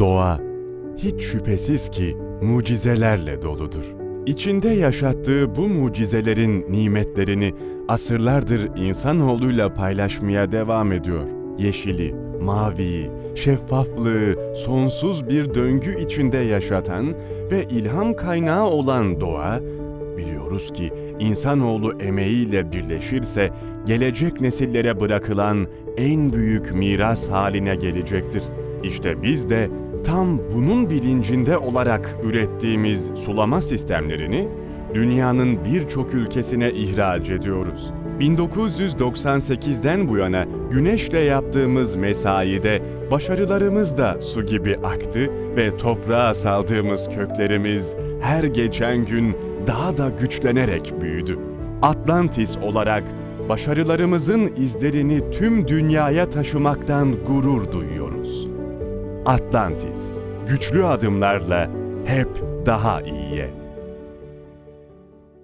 Doğa hiç şüphesiz ki mucizelerle doludur. İçinde yaşattığı bu mucizelerin nimetlerini asırlardır insanoğluyla paylaşmaya devam ediyor. Yeşili, maviyi, şeffaflığı sonsuz bir döngü içinde yaşatan ve ilham kaynağı olan doğa, biliyoruz ki insanoğlu emeğiyle birleşirse gelecek nesillere bırakılan en büyük miras haline gelecektir. İşte biz de tam bunun bilincinde olarak ürettiğimiz sulama sistemlerini dünyanın birçok ülkesine ihraç ediyoruz. 1998'den bu yana güneşle yaptığımız mesaide başarılarımız da su gibi aktı ve toprağa saldığımız köklerimiz her geçen gün daha da güçlenerek büyüdü. Atlantis olarak başarılarımızın izlerini tüm dünyaya taşımaktan gurur duyuyoruz. Atlantis, güçlü adımlarla hep daha iyiye.